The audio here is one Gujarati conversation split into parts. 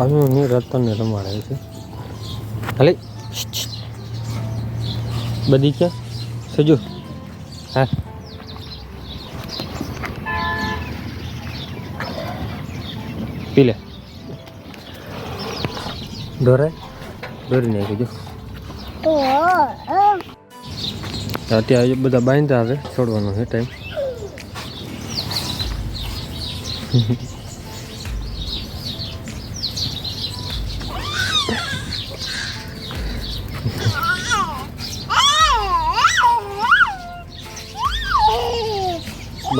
કયું નહીં રતનને રમાડે છે. હાલે. બધી ક્યાં? સજુ હા. પી લે. દોરાય દોરી નાખી જો અત્યારે બધા બાંધતા આવે, છોડવાનો છે ટાઈમ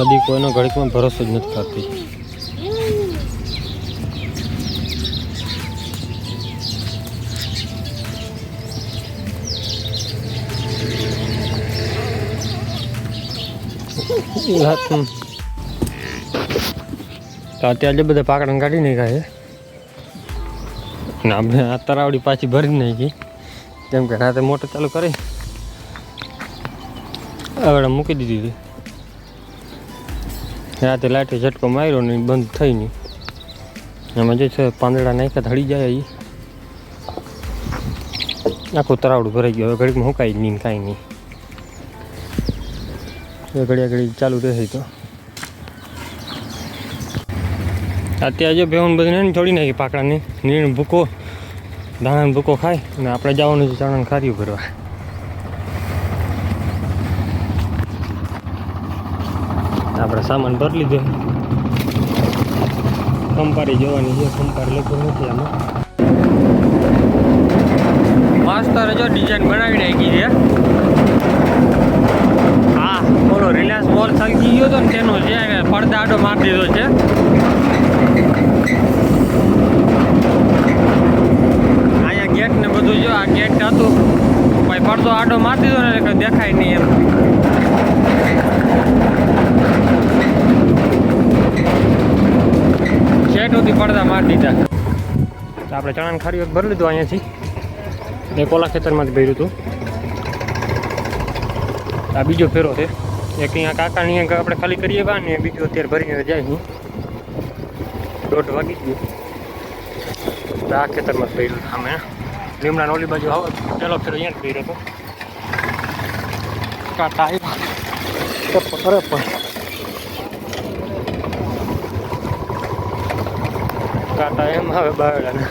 બધી કોઈનો ઘડીકમાં ભરોસો જ નથી હમ. તો અત્યારે બધા પાકડા કાઢી નાખ્યા છે. ને આપણે આ તરાવડી પાછી ભરી નાખી. કેમ કે રાતે મોટર ચાલુ કરી. આવડે મૂકી દીધી હતી. રાતે લાઈટે ઝટકો માર્યો ને બંધ થઈ નહીં એમાં જે છે પાંદડા નાખ્યા હળી જાય એ આખું તરાવડું ભરાઈ ગયું. હવે ઘડીકમાં હુકાય નહીં કાંઈ નહીં. એ ઘડિયા ઘડી ચાલુ રહેશે તો. અત્યારે જો બેહુન બધી છોડી નાખી પાકડાની. નીણ ભૂકો દાણાનો ભૂકો ખાય અને આપણે જવાનું છે ચણાને ખારીયું ભરવા. આપણે સામાન ભરી લીધો. કંપારી જોવાની છે, કંપારી લગભગ નથી આમાં. મસ્ત જો ડિઝાઇન બનાવી નાખી છે. હા ઓલો રિલાયન્સ મોલ સલકી ગયો હતો ને તેનો છે પડદાડો મારી દીધો છે. અહીંયા ગેટ ને બધું જો, આ ગેટ હતું. ભાઈ પડદો આડો મારી દીધો ને દેખાય નહીં એમ. સુધી પડદા મારી દીધા. તો આપણે ચણાને ખારી ભરી લીધું અહીંયાથી. એક ઓલા ખેતરમાંથી ભર્યું હતું. આ બીજો ફેરો છે. એક અહીંયા કાકાની અહીંયા આપણે ખાલી કરીએ વા ને બીજું અત્યારે ભરીને જાય હું દોઢ વાગી ગયો. તો આ ખેતરમાં ભર્યું અમે લીમડાની ઓલી બાજુ આવો. પેલો ફેરો અહીંયા જ ભર્યો હતો. કાંટા આવ્યા. અરે પણ. કાંટા એમ હવે બાવડાને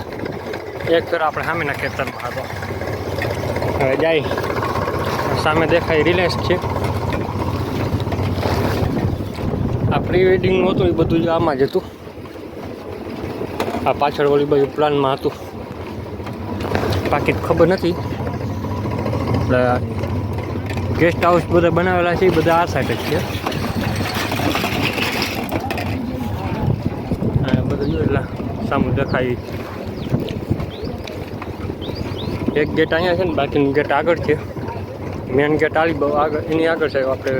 એક ફેર આપણે સામેના ખેતરમાં હતો. હવે જાય. સામે દેખાય રિલાયન્સ છે. આ પ્રી વેડિંગ હતું એ બધું જ આમાં જ હતું. આ પાછળ વળી બાજુ પ્લાનમાં હતું. બાકી ખબર નથી. એટલે ગેસ્ટ હાઉસ બધા બનાવેલા છે એ બધા આ સાઈડ જ છે આ બધું જો એટલે સામું દેખાય. એક ગેટ અહીંયા છે ને, બાકીનું ગેટ આગળ છે. મેન ગેટ આલી બહુ આગળ, એની આગળ છે આપણે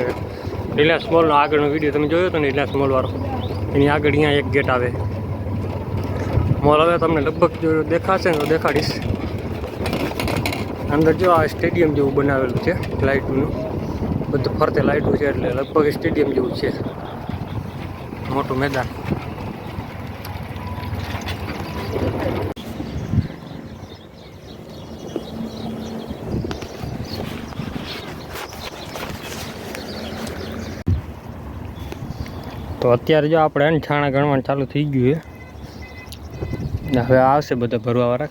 રિલાયન્સ મોલનો આગળનો વીડિયો તમે જોયો હતો ને રિલાયન્સ મોલવાળો એની આગળ અહીંયા એક ગેટ આવે. મોલ હવે તમને લગભગ જો દેખાશે ને તો દેખાડીશ. અંદર જો આ સ્ટેડિયમ જેવું બનાવેલું છે લાઇટનું બધું ફરતે લાઇટો છે એટલે લગભગ સ્ટેડિયમ જેવું છે. મોટું મેદાન. તો અત્યારે જો આપણે એને છાણા ગણવાનું ચાલુ થઈ ગયું છે. હવે આવશે બધા ભરવાવાળા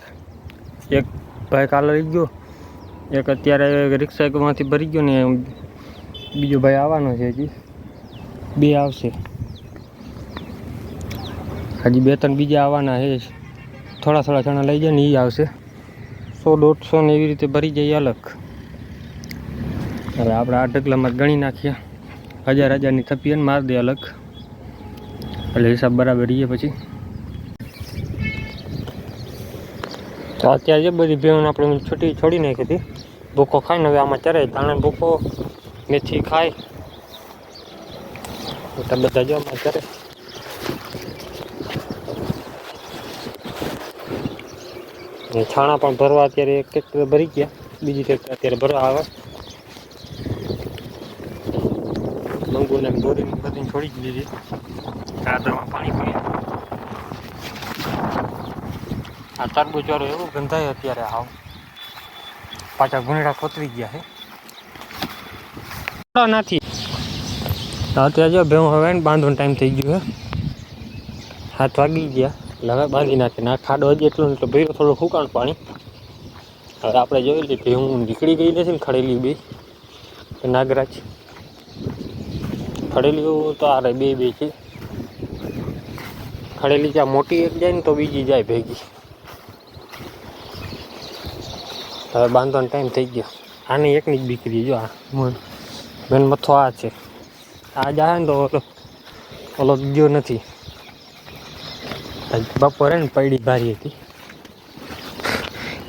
એક ભાઈ કાલે રહી ગયો. એક અત્યારે રિક્ષામાંથી ભરી ગયો ને બીજો ભાઈ આવવાનો છે હજી. બે આવશે. હજી બે ત્રણ બીજા આવવાના છે. થોડા થોડા ચણા લઈ જાય ને એ આવશે. સો દોઢસો ને એવી રીતે ભરી જાય અલગ. હવે આપણે આ ઢગલામાં ગણી નાખીએ. હજાર હજારની થપી એને મારી દે અલગ. એટલે હિસાબ બરાબર રહીએ પછી. તો અત્યારે જે બધી ભેણ આપણે છૂટી છોડી નાખી હતી, ભૂકો ખાઈને હવે આમાં ચરે, ધાણા ભૂકો, મેથી ખાય. તો બધા જો આમાં ચરે. ને છાણા પણ ભરવા અત્યારે એક ટ્રેક્ટર ભરી ગયા, બીજી ટ્રેક્ટર અત્યારે ભરવા આવે. મંગુને બોરી બધી છોડી જ દીધી. કાદરમાં પાણી પી તરબૂચ વાળું એવું ગંધાય અત્યારે આવ પાછા ગુનેડા કોતરી ગયા છે નથી. અત્યારે જો ભેવું હવે બાંધવાનો ટાઈમ થઈ ગયો હાથ વાગી ગયા. એટલે હવે બાંધી નાખે ના ખાડો હજી એટલો એટલે ભેરો થોડો ફૂકાણ પાણી. હવે આપણે જોઈ લઈએ ભેવું નીકળી ગઈ નથી ને ખડેલી બે. નાગરાજ. ખડેલી તો આ બે બે છે. ખડેલી જ્યાં મોટી એક જાય ને તો બીજી જાય ભેગી. હવે બાંધવાનો ટાઈમ થઈ ગયો. આની એકની જ દીકરી જો આ. બેન મથો આ છે. આ જાય ને તો ઓલો ઓલો ગયો નથી. બપોરે ને પૈડી ભારી હતી.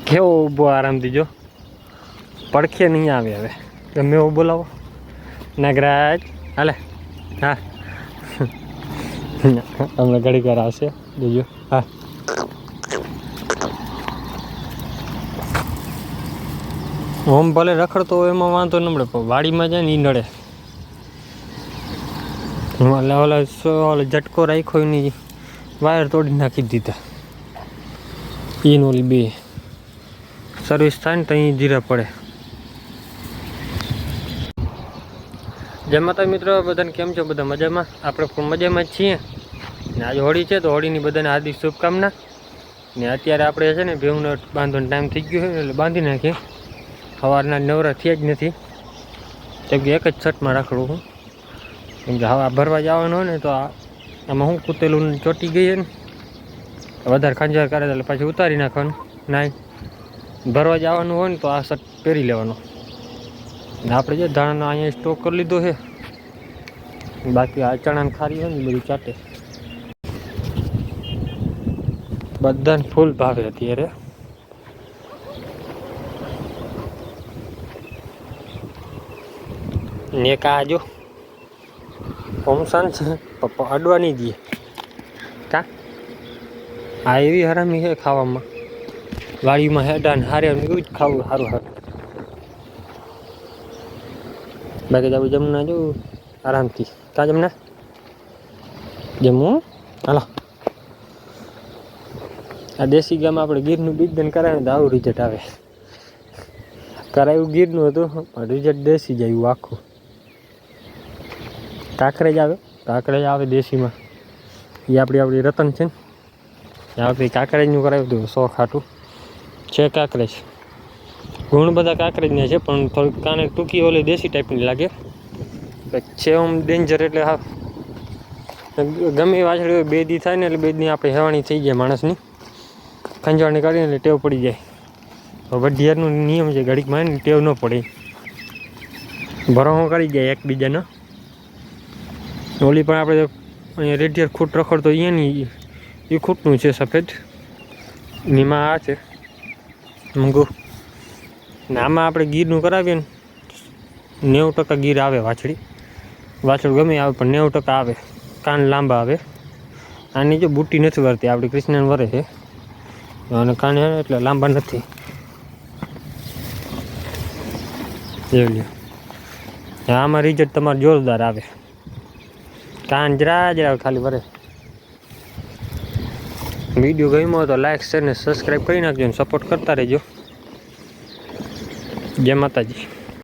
કેવો ઊભો આરામથી જો. પડખે નહીં આવે હવે. ગમે એવો બોલાવો. નાગરાજ હાલે. હા. હમણાં ઘડી વાર આવશે. જોજો. હા. ઓમ ભલે રખડતો હોય એમાં વાંધો ન મળે, પણ વાડીમાં જાય ને એ નડે. ઓલા ઓલા ઓલો ઝટકો રાખ્યો એની વાયર તોડી નાખી દીધા. ઈન ઓલી બે. સર્વિસ થાય ને તો અહીં ધીરે પડે. જય માતા મિત્રો, બધાને કેમ છો? બધા મજામાં? આપણે પણ મજામાં જ છીએ. ને આજે હોળી છે, તો હોળીની બધાને હાર્દિક શુભકામના. ને અત્યારે આપણે છે ને ભેવનો બાંધવાનો ટાઈમ થઈ ગયો છે, એટલે બાંધી નાખીએ. સવારના નવરા થયા જ નથી. કેમ કે એક જ છટમાં રાખડું હું કેમ કે હવા ભરવા જવાનું હોય ને, તો આમાં હું કૂતેલું ચોટી ગઈ ને? વધારે ખંજર કરે એટલે પાછી ઉતારી નાખવાનું. નાય. ભરવા જવાનું હોય ને, તો આ શર્ટ પહેરી લેવાનો. આપણે જે ધાણાનો અહીંયા સ્ટોક કરી લીધો છે, બાકી આ ચણાને ખારી હોય ને બધું ચાટે. બધાને ફૂલ ભાવે અત્યારે. ને કા જો, કોમસાન છે, પપ્પા અડવા નહીં દે કા? આ એવી હરામી છે ખાવામાં. વાડીમાં હેડા ને હારે એવું જ ખાવું સારું સારું બાકી જાવું જમના જો આરામથી કા જમના જમવું હાલો આ દેશી ગામ આપણે ગીરનું બીજદન કરાવે તો આવું રિઝલ્ટ આવે કરાયું ગીરનું હતું પણ રિઝલ્ટ દેશી જાય એવું આખું કાંકરેજ આવે કાંકરેજ આવે દેશીમાં એ આપણી આપણી રતન છે ને એ આપણે કાંકરેજનું કરાવ્યું હતું સો ખાટું છે કાંકરેજ ગુણ બધા કાંકરેજના છે, પણ થોડીક કાને ટૂંકી ઓલી દેશી ટાઈપની લાગે. છે આમ ડેન્જર એટલે હા. ગમે વાછડી હોય, બે દી થાય ને એટલે બે દી આપણે હેવાણી થઈ જાય માણસની. ખંજવાણી કરીને એટલે ટેવ પડી જાય. વઢિયારનો નિયમ છે ઘડીકમાં ટેવ ન પડે. ભરો કરી જાય એકબીજાનો. ઓલી પણ આપણે અહીંયા રેડિયર ખૂટ રખડતો અહીંયાની એ ખૂટનું છે સફેદ. નીમાં આ છે. મંગુ. ને આમાં આપણે ગીરનું કરાવીએ ને, નેવું ટકા ગીર આવે વાછડી. વાછડ ગમે આવે, પણ નેવું ટકા આવે. કાન લાંબા આવે. આની જો બુટ્ટી નથી વરતી આપણી કૃષ્ણને વરે છે. અને કાન એટલે લાંબા નથી. લ્યો. આમાં રિઝલ્ટ તમારે જોરદાર આવે. કાન જરા જરા ખાલી વરે. વીડિયો ગમ્યો તો લાઈક શેર ને સબસ્ક્રાઈબ કરી નાખજો અને સપોર્ટ કરતા રહેજો. જય માતાજી.